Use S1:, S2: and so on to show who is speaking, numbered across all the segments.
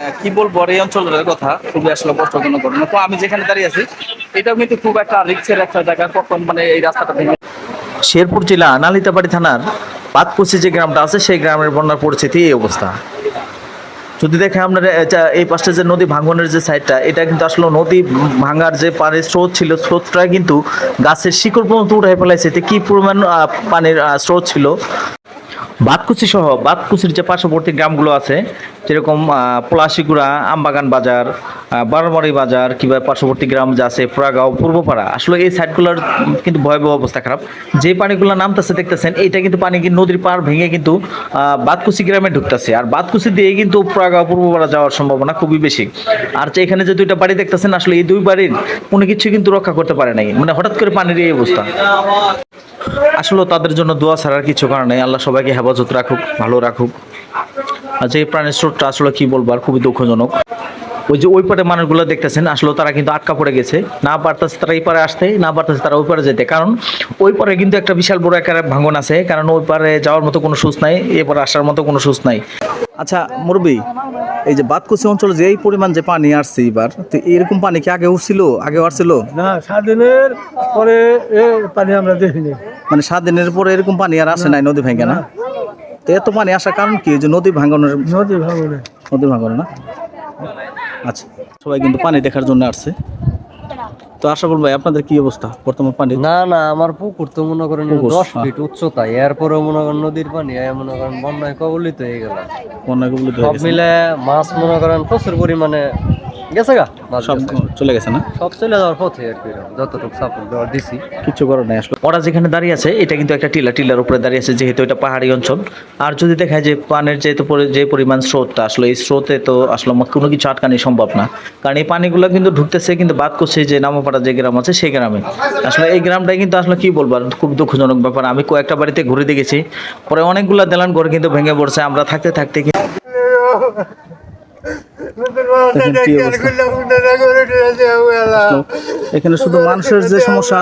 S1: আহ, কি বলব এই অঞ্চলের কথা খুবই আসলে কষ্টজনক ঘটনা। তো আমি যেখানে দাঁড়িয়ে আছি এটাও কিন্তু খুব একটা রিক্সের একটা জায়গা কখন মানে এই রাস্তাটা ভেঙে
S2: শেরপুর জেলা নালিতাবাড়ি থানার পাতকুচি যে গ্রামটা আছে সেই গ্রামের বন্যার পরিস্থিতি এই অবস্থা। যদি দেখে আপনার এই পাশটা যে নদী ভাঙনের যে সাইডটা এটা কিন্তু আসলে নদী ভাঙার যে পানির স্রোত ছিল স্রোতটা কিন্তু গাছের শিকড় পর্যন্ত উঠে ফেলাইছে। কি পরিমাণ পানির স্রোত ছিল? বাতকুচি সহ বাতকুচির যে পার্শ্ববর্তী গ্রামগুলো আছে, যেরকম পলাশিগুড়া, আমবাগান বাজার বারোমারি বাজার, কিংবা পার্শ্ববর্তী গ্রাম যা আছে পুরাগাঁও পূর্বপাড়া, আসলে এই সাইডগুলোর কিন্তু ভয়াবহ অবস্থা খারাপ। যে পানিগুলো নামতেছে, দেখতেছেন, এইটা কিন্তু পানি কিন্তু নদীর পাড় ভেঙে কিন্তু বাতকুচি গ্রামে ঢুকতেছে। আর বাতকুচি দিয়ে কিন্তু পুরাগাঁও পূর্বপাড়া যাওয়ার সম্ভাবনা খুবই বেশি। আর এখানে যে দুইটা বাড়ি দেখতেছেন, আসলে এই দুই বাড়ির কোনো কিছু কিন্তু রক্ষা করতে পারে নাই। মানে হঠাৎ করে পানির এই অবস্থা। আসলে তাদের জন্য দোয়া ছাড়ার কিছু কারণ নেই। আল্লাহ সবাইকে হেফাজত রাখুক ভালো রাখুক। আর যে প্রাণের স্রোতটা আসলে কি বলব আর খুবই দুঃখজনক। ওই যে ওই পারে মানুষগুলো দেখতেছেন আসলে তারা কিন্তু আটকা পড়ে গেছে। না পারতেছে তারা এই পারে আসতে না পারতেছে তারা ওই পারে যেতে। কারণ ওই পারে কিন্তু একটা বিশাল বড় আকারে ভাঙন আছে। কারণ ওই পারে যাওয়ার মতো কোনো সুস নাই এ পারে আসার মতো কোনো সুস নাই। আচ্ছা মুরবি এই যে বাতকুচি অঞ্চলে যে এই পরিমাণ যে পানি আসছে এবার তো এরকম পানি কি আগে উঠছিল আগে আসছিল?
S3: না স্বাধীনের পরে এ পানি আমরা দেখিনি।
S2: মানে সাত দিনের পরে এরকম পানি আর আসে নাই নদী ভেঙে না? তো এত পানি আসার কারণ কি? যে নদী ভাঙনের
S3: নদী ভাঙনে
S2: নদী ভাঙন না? আচ্ছা সবাই কিন্তু পানি দেখার জন্য আসছে। তো আশা করব ভাই আপনাদের কি অবস্থা? বর্তমান পানি
S4: না না আমার পুকুর তো মনে করেন দশ
S2: হ্যাঁ।
S4: ফিট উচ্চতায় এরপরে মনে করেন নদীর পানি আয়া মনে করেন বন্যায় কবলিত হয়ে গেল
S2: বন্যাগুলো
S4: সব মিলে মাছ মনে করেন প্রচুর পরিমাণে গেছে গা?
S2: সব চলে গেছে না?
S4: সব চলে যাওয়ার পথে আর কি যতটুকু সাপোর্ট দেওয়ার দিছি।
S2: কিছু করার নাই আসলে। ওরা যেখানে দাঁড়িয়ে আছে এটা কিন্তু একটা টিলা টিলার উপরে দাঁড়িয়ে আছে যেহেতু এটা পাহাড়ি অঞ্চল। আর যদি দেখা যায় যে পানের যেহেতু যে পরিমাণ স্রোতটা আসলে এই স্রোতে তো আসলে কোনো কিছু আটকানি সম্ভব না। কারণ এই পানিগুলো কিন্তু ঢুকতেছে কিন্তু বাদ করছে যে নামাপাড়া যে গ্রাম আছে সেই গ্রামে। আসলে এই গ্রামটাই কিন্তু আসলে কি বলব খুব দুঃখজনক ব্যাপার। আমি কয়েকটা বাড়িতে ঘুরে দেখেছি। পরে অনেকগুলো দেলান ঘর কিন্তু ভেঙে পড়ছে। আমরা থাকতে থাকতে কি- দেখেন কি অবস্থা। এখানে শুধু মানুষের যে সমস্যা,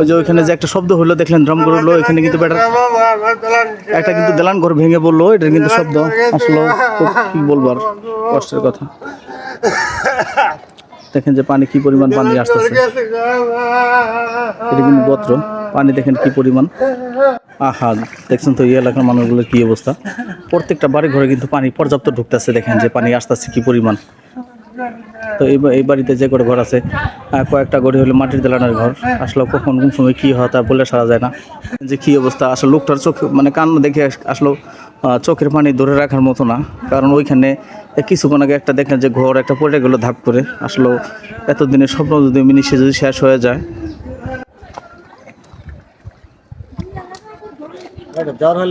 S2: ওই যে ওইখানে যে একটা শব্দ হলো, দেখলেন করল এখানে কিন্তু একটা কিন্তু ভেঙে পড়ল কিন্তু শব্দ কষ্টের কথা। দেখেন যে পানি কি পরিমাণ পানি আসতেছে। এটা কিন্তু বত্র পানি দেখেন কি পরিমাণ। আহা দেখছেন তো এই এলাকার মানুষগুলোর কী অবস্থা। প্রত্যেকটা বাড়ি ঘরে কিন্তু পানি পর্যাপ্ত ঢুকতেছে দেখেন যে পানি আসতেছে কি পরিমাণ। তো এই বাড়িতে যে করে ঘর আছে কয়েকটা গড়ি হলে মাটির দেলানের ঘর। আসলে কখন কোন সময় কী হয় তা বলে সারা যায় না। যে কী অবস্থা? আসলে লোকটার চোখ মানে কান্না দেখে আসলো চোখের পানি ধরে রাখার মতো না। কারণ ওইখানে কিছুক্ষণ আগে একটা দেখলেন যে ঘর একটা পড়ে গেলো ধাপ করে। আসলে এতদিনের স্বপ্ন যদি মিনিশে যদি শেষ হয়ে যায়।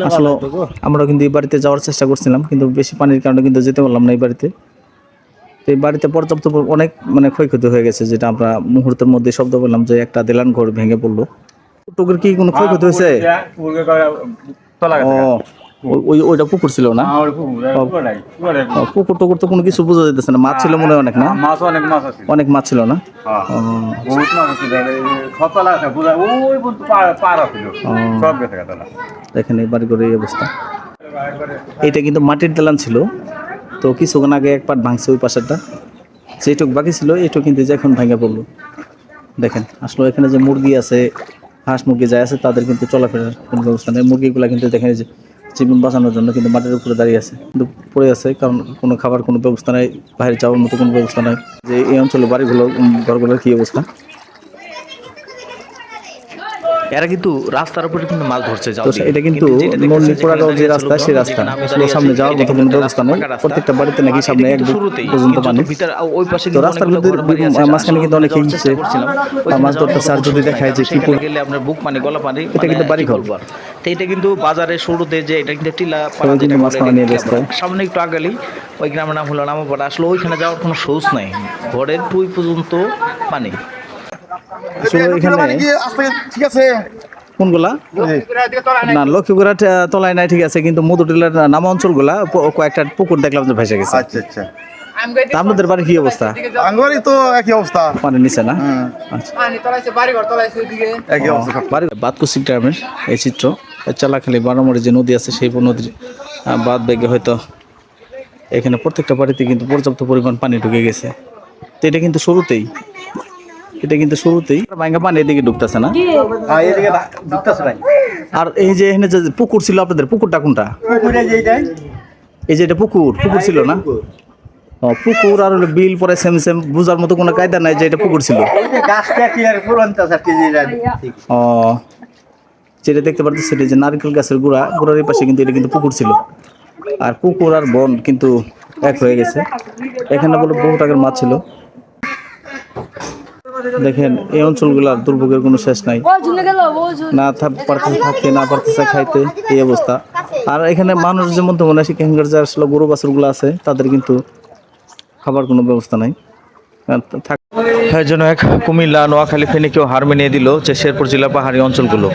S2: আসলে আমরা কিন্তু এই বাড়িতে যাওয়ার চেষ্টা করছিলাম কিন্তু বেশি পানির কারণে কিন্তু যেতে পারলাম না এই বাড়িতে। তো এই বাড়িতে পর্যাপ্ত অনেক মানে ক্ষয়ক্ষতি হয়ে গেছে যেটা আমরা মুহূর্তের মধ্যে শব্দ পেলাম যে একটা দেলান ঘর ভেঙে পড়ল। টুকুর কি কোনো ক্ষয়ক্ষতি হয়েছে? ওই- ওই ওইটা পুকুর ছিল না? পুকুর টুকুর তো কোনো কিছু বোঝা যেতেছে না মাছ ছিল মনে হয় অনেক না?
S5: মাছ অনেক মাছ আছে।
S2: অনেক মাছ ছিল না?
S5: হ্যাঁ।
S2: দেখেন এই বাড়ি করে এই অবস্থা। এটা কিন্তু মাটির দালান ছিল। তো কিছুক্ষণ আগে এক পাট ভাঙছে ওই পাশেরটা। যেটুক বাকি ছিল এটুকু কিন্তু যে এখন ভেঙে পড়ল। দেখেন, আসলে এখানে যে মুরগি আছে, হাঁস মুরগি যা আছে, তাদের কিন্তু চলাফেরার কোনো ব্যবস্থা নেই। মুরগিগুলো কিন্তু দেখেন যে জীবন বাঁচানোর জন্য কিন্তু মাটির উপরে দাঁড়িয়ে আছে, কিন্তু পড়ে আছে, কারণ কোনো খাবার কোনো ব্যবস্থা নেই, বাইরে যাওয়ার মতো কোনো ব্যবস্থা নেই। যে এই অঞ্চলে বাড়িগুলো ঘরগুলোর কী অবস্থা? এরা কিন্তু রাস্তার উপরে কিন্তু মাছ ধরছে তো এটা কিন্তু নন্দীপুরাগাঁও যে রাস্তা সেই রাস্তা। সামনে যাওয়ার মতো কোনো ব্যবস্থা নেই প্রত্যেকটা বাড়িতে নাকি সামনে এক পর্যন্ত পানি ওই পাশে তো রাস্তার মধ্যে মাঝখানে কিন্তু অনেকে গিয়েছে মাছ ধরতেছে আর যদি দেখায় যে কি
S1: গেলে আপনার বুক পানি গলা পানি
S2: এটা কিন্তু
S1: মানে
S2: বাড়ি ঘর।
S1: তো এটা কিন্তু বাজারে শুরুতে যে এটা কিন্তু টিলা সামনে একটু আগালি ওই গ্রামের নাম হলো নামাপাড়া। আসলে ওইখানে যাওয়ার কোনো সোর্স নাই। ঘরের টুই পর্যন্ত পানি।
S5: ঠিক আছে।
S2: কোনগুলা? না তলায় নাই ঠিক আছে কিন্তু মধুটিলার নাম অঞ্চলগুলা কয়েকটা পুকুর দেখলাম যে ভেসে গেছে।
S5: আচ্ছা আচ্ছা।
S2: আপনাদের বাড়ির কি অবস্থা?
S5: আঙ্গবাড়ি তো একই অবস্থা।
S2: পানি নিচে না? আচ্ছা। বাড়ি গ্রামের এই চিত্র। চালাখালি বারামড়ি যে নদী আছে সেই নদীর বাদ বেগে হয়তো এখানে প্রত্যেকটা বাড়িতে কিন্তু পর্যাপ্ত পরিমাণ পানি ঢুকে গেছে। তো এটা কিন্তু শুরুতেই এটা কিন্তু শুরুতেই। ভাঙ্গা পানি এদিকে ঢুকতেছে না?
S5: হ্যাঁ।
S2: আর এই যে এখানে যে পুকুর ছিল আপনাদের পুকুরটা কোনটা? এই যে এটা পুকুর পুকুর ছিল না? পুকুর। আর হলো বিল পরে সেম সেম বুঝার মতো কোনো কায়দা নাই যে এটা পুকুর ছিল। ও যেটা দেখতে পাচ্ছি সেটা যে নারকেল গাছের গুড়া। গুড়ার পাশে কিন্তু এটা কিন্তু পুকুর ছিল। আর পুকুর আর বন কিন্তু এক হয়ে গেছে। এখানে বলে বহু টাকার মাছ ছিল। দেখেন, এই অঞ্চলগুলার দুর্ভোগের কোনো শেষ নাই। না পারতেছে থাকতে না পারতেছে খাইতে, এই অবস্থা। আর এখানে মানুষ যে তো মনে আছে এখানকার যে আসলে গরু বাছুরগুলো আছে, তাদের কিন্তু খাবার কোনো ব্যবস্থা নাই। হ্যাঁ যেন এক কুমিল্লা, নোয়াখালী, ফেনীকেও হার মেনিয়ে দিল যে শেরপুর জেলা পাহাড়ি অঞ্চলগুলো।